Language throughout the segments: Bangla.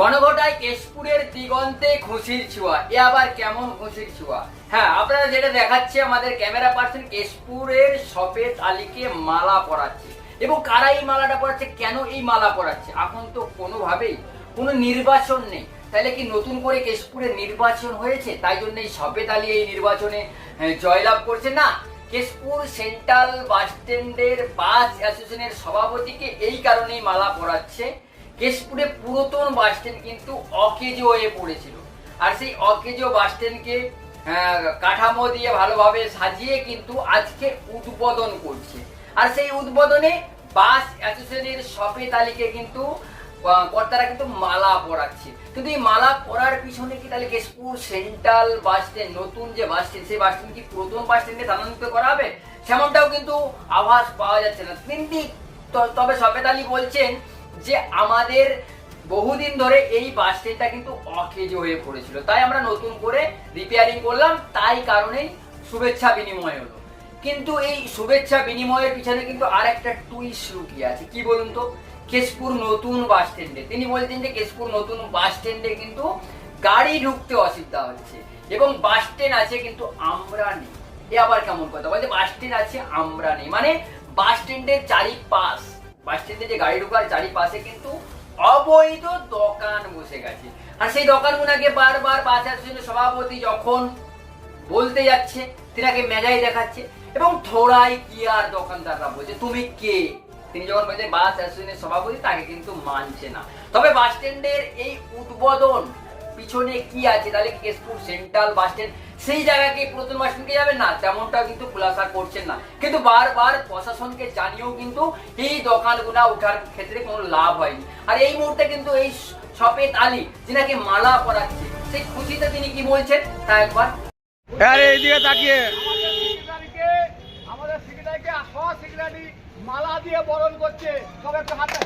গণঘটায় কেশপুরের দিগন্তে খুশির ছোঁয়া। এ আবার কেমন খুশির ছোঁয়া? হ্যাঁ আপনারা যেটা দেখাচ্ছে, আমাদের ক্যামেরা পার্সন কেশপুরের সফেদ আলীকে মালা পরাচ্ছে। এবং কারা এই মালাটা পরাচ্ছে? কেন এই মালা পরাচ্ছে? এখন তো কোনোভাবেই কোনো নির্বাচন নেই। তাহলে কি নতুন করে কেশপুরে নির্বাচন হয়েছে? তাই জন্য এই সফেদ আলী এই নির্বাচনে জয়লাভ করছে? না কেশপুর সেন্ট্রাল বাস স্ট্যান্ডের বাস অ্যাসোসিয়েশনের সভাপতিকে এই কারণেই মালা পরাচ্ছে। কেশপুরে পুরাতন বাস স্ট্যান্ড কিন্তু অকেজো হয়ে পড়েছিল। আর সেই অকেজো বাস স্ট্যান্ডকে আহ, কাঠামো দিয়ে ভালোভাবে সাজিয়ে কিন্তু আজকে উদ্বোধন করছে। আর সেই উদ্বোধনে বাস অ্যাসোসিয়েশনের শপে তালিকে কিন্তু কর্তারা কিন্তু মালা পরাচ্ছে। কিন্তু এই মালা পরার পিছনে কি তাহলে কেশপুর সেন্ট্রাল বাস স্ট্যান্ড, নতুন যে বাস স্ট্যান্ড, সেই বাস স্ট্যান্ড কি পুরাতন বাস স্ট্যান্ডে স্থানান্তরিত করা হবে? সেমনটাও কিন্তু আভাস পাওয়া যাচ্ছে না। কিন্তু তবে সফেদ আলী বলছেন যে আমাদের বহুদিন ধরে এই বাস স্ট্যান্ডটা কিন্তু অকেজ হয়ে পড়েছিল। তাই আমরা নতুন করে রিপেয়ারিং করলাম, তাই কারণেই শুভেচ্ছা বিনিময় হলো। কিন্তু এই শুভেচ্ছা বিনিময়ের পিছনে কিন্তু আর একটা টুইস্ট লুকিয়ে আছে। কি বলুন তো? কেশপুর নতুন বাস স্ট্যান্ডে। তিনি বলছেন যে কেশপুর নতুন বাস স্ট্যান্ডে কিন্তু গাড়ি ঢুকতে অসুবিধা হচ্ছে এবং বাস স্ট্যান্ড আছে কিন্তু আমরা নেই। এ আবার কেমন কথা? বলছে বাস স্ট্যান্ড আছে, আমরা নেই। মানে বাস স্ট্যান্ডের চারিপাশ, বাস স্ট্যান্ডে যে গাড়ি ঢোকার চারিপাশে কিন্তু অবৈধ দোকান বসে গেছে। আর সেই দোকানগুলোকে বারবার বাস অ্যাসোসিয়েশনের সভাপতি যখন বলতে যাচ্ছে, তিনাকে মেজাই দেখাচ্ছে এবং থোড়াই কি আর দোকানদাররা বলছে, তুমি কে? তিনি যখন বলছে বাস অ্যাসোসিয়েশনের সভাপতি, তাকে কিন্তু মানছে না। তবে বাস স্ট্যান্ডের এই উদ্বোধন পিছনে কি আছে? তাহলে কেশপুর সেন্ট্রাল বাস স্ট্যান্ড, সেই জায়গাকে পুরাতন বাস স্ট্যান্ডকে যাবেন না? তেমনটাও কিন্তু খুলাসা করছেন না। কিন্তু বারবার প্রশাসনকে জানিয়েও কিন্তু এই দোকানগুলা উঠার ক্ষেত্রে কোনো লাভ হয়নি। আর এই মুহূর্তে কিন্তু এই সফেদ আলী যিনাকে মালা পরাচ্ছে, সেই খুশিতে তিনি কি বলছেন? তা একবার আরে এইদিকে তাকিয়ে আমাদের সেক্রেটারিকে আমাদের সেক্রেটারিকে সহ সেক্রেটারি মালা দিয়ে বরণ করছে। সব একটু হাতে।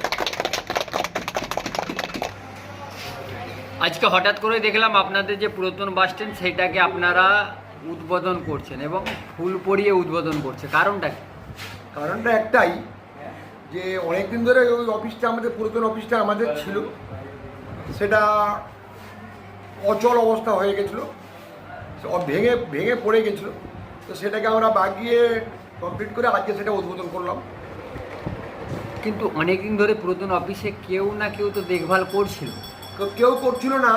আজকে হঠাৎ করে দেখলাম আপনাদের যে পুরাতন বাস স্ট্যান্ড সেটাকে আপনারা উদ্বোধন করছেন এবং ফুল পরিয়ে উদ্বোধন করছে। কারণটা কি? কারণটা একটাই যে অনেক দিন ধরে ওই অফিসটা আমাদের পুরাতন অফিসটা আমাদের ছিল। সেটা অচল অবস্থা হয়ে গেছিল। ভেঙে ভেঙে পড়ে গেছিল। তো সেটাকে আমরা বাগিয়ে কমপ্লিট করে আজকে সেটা উদ্বোধন করলাম। কিন্তু অনেকদিন ধরে পুরাতন অফিসে কেউ না কেউ তো দেখভাল করছিল। কেউ করছিল না।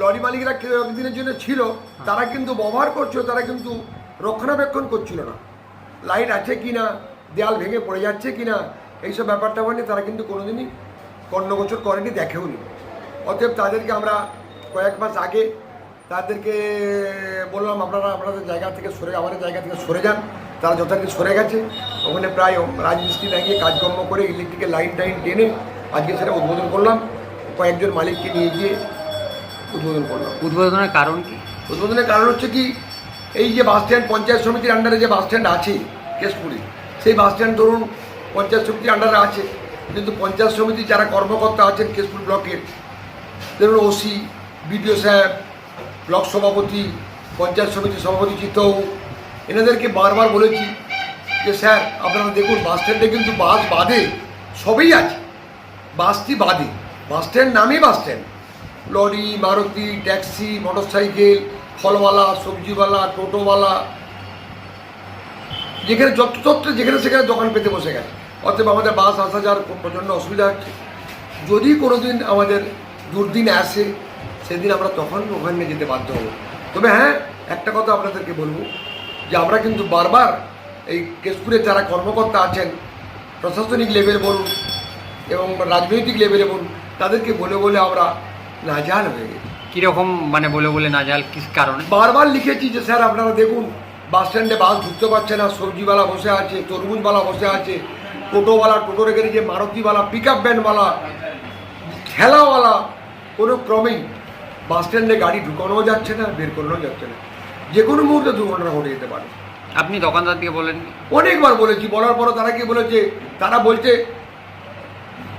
লরি মালিকরা কেউ একদিনের জন্য ছিল তারা কিন্তু ব্যবহার করছিল তারা কিন্তু রক্ষণাবেক্ষণ করছিল না। লাইট আছে কি না দেয়াল ভেঙে পড়ে যাচ্ছে কি না এইসব ব্যাপারটা মানে তারা কিন্তু কোনোদিনই কর্ণগোচর করেনি দেখেও দেখেওনি। অতএব তাদেরকে আমরা কয়েক মাস আগে তাদেরকে বললাম আপনারা আপনাদের জায়গা থেকে সরে আমাদের জায়গা থেকে সরে যান। তারা যথারীতি সরে গেছে। ওখানে প্রায় রাজমিস্ত্রি লাগিয়ে কাজকর্ম করে ইলেকট্রিকের লাইন টাইন টেনে আজকে সেটা উদ্বোধন করলাম। কয়েকজন মালিককে নিয়ে গিয়ে উদ্বোধন করলাম। উদ্বোধনের কারণ কি? উদ্বোধনের কারণ হচ্ছে কি এই যে বাস স্ট্যান্ড পঞ্চায়েত সমিতির আন্ডারে যে বাস স্ট্যান্ড আছে কেশপুরে সেই বাস স্ট্যান্ড ধরুন পঞ্চায়েত সমিতির আন্ডারে আছে। কিন্তু পঞ্চায়েত সমিতি যারা কর্মকর্তা আছেন কেশপুর ব্লকের ধরুন ওসি বিডিও সাহেব ব্লক সভাপতি পঞ্চায়েত সমিতির সভাপতি চিত্তৌ এনাদেরকে বারবার বলেছি যে, স্যার, আপনারা দেখুন বাস স্ট্যান্ডে কিন্তু বাস বাদে, সবই আছে। বাসটি বাদে। বাস স্ট্যান্ড নামই bus stand lorry Maruti taxi motorcycle ফলওয়ালা, সবজিওয়ালা, টোটোওয়ালা, যেখানে যত্রতত্র যেখানে সেখানে দোকান পেতে বসে গেছে। অতএব আমাদের বাস আসা যাওয়ার প্রচণ্ড অসুবিধা হচ্ছে। যদি কোনো দিন আমাদের দুর্দিন আসে, সেদিন আমরা তখন ওখানে যেতে বাধ্য হব। তবে হ্যাঁ একটা কথা আপনাদেরকে বলব। যে আমরা কিন্তু বারবার এই কেশপুরের যারা কর্মকর্তা আছেন প্রশাসনিক লেভেলে বলুন এবং রাজনৈতিক লেভেলে বলুন তাদেরকে বলে বলে আমরা নাজাল হয়ে গেছি। কীরকম মানে বলে বলে না যাল কি কারণে? বারবার লিখেছি যে স্যার আপনারা দেখুন বাস স্ট্যান্ডে বাস ঢুকতে পারছে না সবজিওয়ালা বসে আছে তরমুজওয়ালা বসে আছে টোটোওয়ালা টোটো রেখে যে মারুতিওয়ালা পিক আপ ভ্যানওয়ালা ঠেলাওয়ালা কোনো ক্রমেই বাস স্ট্যান্ডে গাড়ি ঢুকানোও যাচ্ছে না বের করানো যাচ্ছে না। যে কোনো মুহূর্তে দুর্ঘটনা ঘটে যেতে পারে। আপনি দোকানদারকে বলেন অনেকবার বলেছি বলার পরও তারা কি বলেছে তারা বলছে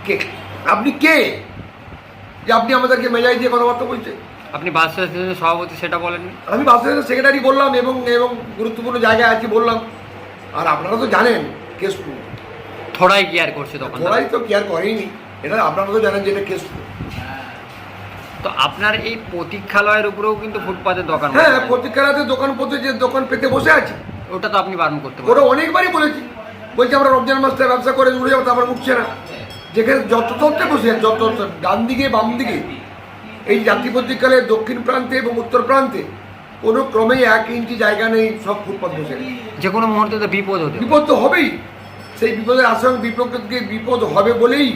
কে? আপনি কে? যে আপনি আমাদেরকে মেজাই দিয়ে কথাবার্তা বলছেন? আপনি বাস অ্যাসোসিয়েশনের সভাপতি সেটা বলেন আমি বাসের সেক্রেটারি বললাম এবং এবং গুরুত্বপূর্ণ জায়গায় আছি বললাম। আর আপনারা তো জানেন কেশপুর থোড়াই কেয়ার করছে তখন ওরাই তো কেয়ার করেইনি। এটা আপনারা তো জানেন যে এটা কেশপুর তো আপনার এই প্রতীক্ষালয়ের উপরেও কিন্তু ফুটপাতের দোকান হ্যাঁ বসে। দোকান পথে যে দোকান পেতে বসে আছে। ওটা তো আপনি বারণ করতে ওরা অনেকবারই বলেছি। বলছে আমরা রমজান মাসটা ব্যবসা করে উড়ে যাব তারপর উঠছে না। যেখানে যত তত্ত্বে বসে যত ডান দিকে বাম দিকে এই জাতি প্রতীকালের দক্ষিণ প্রান্তে এবং উত্তর প্রান্তে কোনো ক্রমেই এক ইঞ্চি জায়গা নেই সব ফুটপাত বসে যে কোনো মুহূর্তে তো বিপদ হতে বিপদ তো হবেই। সেই বিপদের আশঙ্কা বিপদকে বিপদ হবে বলেই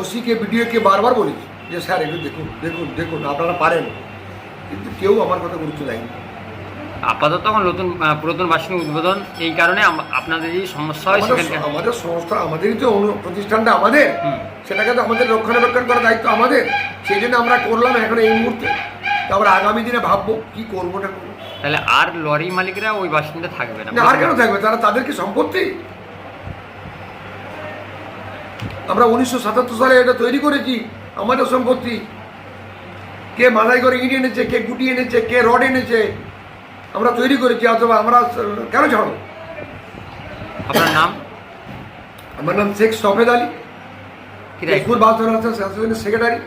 ওসিকে বিডিওকে বারবার বলেছি। যে স্যার একটু দেখুন দেখুন দেখুন আপনারা পারেন। কিন্তু কেউ আমার কথা গুরুত্ব দেয়নি। আপাতত এখন নতুন পুরাতন বাসিন্দা উদ্বোধন এই কারণে আম- আপনাদের এই সমস্যা হয় আমাদের সংস্থা আমাদেরই তো প্রতিষ্ঠানটা আমাদের। সেটাকে তো আমাদের রক্ষণাবেক্ষণ করার দায়িত্ব আমাদের। সেই জন্য আমরা করলাম এখন এই মুহূর্তে। তো আমরা আগামী দিনে ভাববো কি করব না করব। তাহলে আর লরি মালিকরা ওই বাসিন্দা থাকবে না? না আর কেন থাকবে? তারা তাদের কি সম্পত্তি। আমরা উনিশশো সাতাত্তর সালে এটা তৈরি করেছি। আমাদের সম্পত্তি। কে মালাই করে ইট এনেছে কে গুটি এনেছে কে রড এনেছে আমরা তৈরি করেছি অথবা আমরা কেন ছাড়ো আপনার নাম? আমার নাম শেখ সফেদ আলী। কি দায়িত্ব? School bus secretary.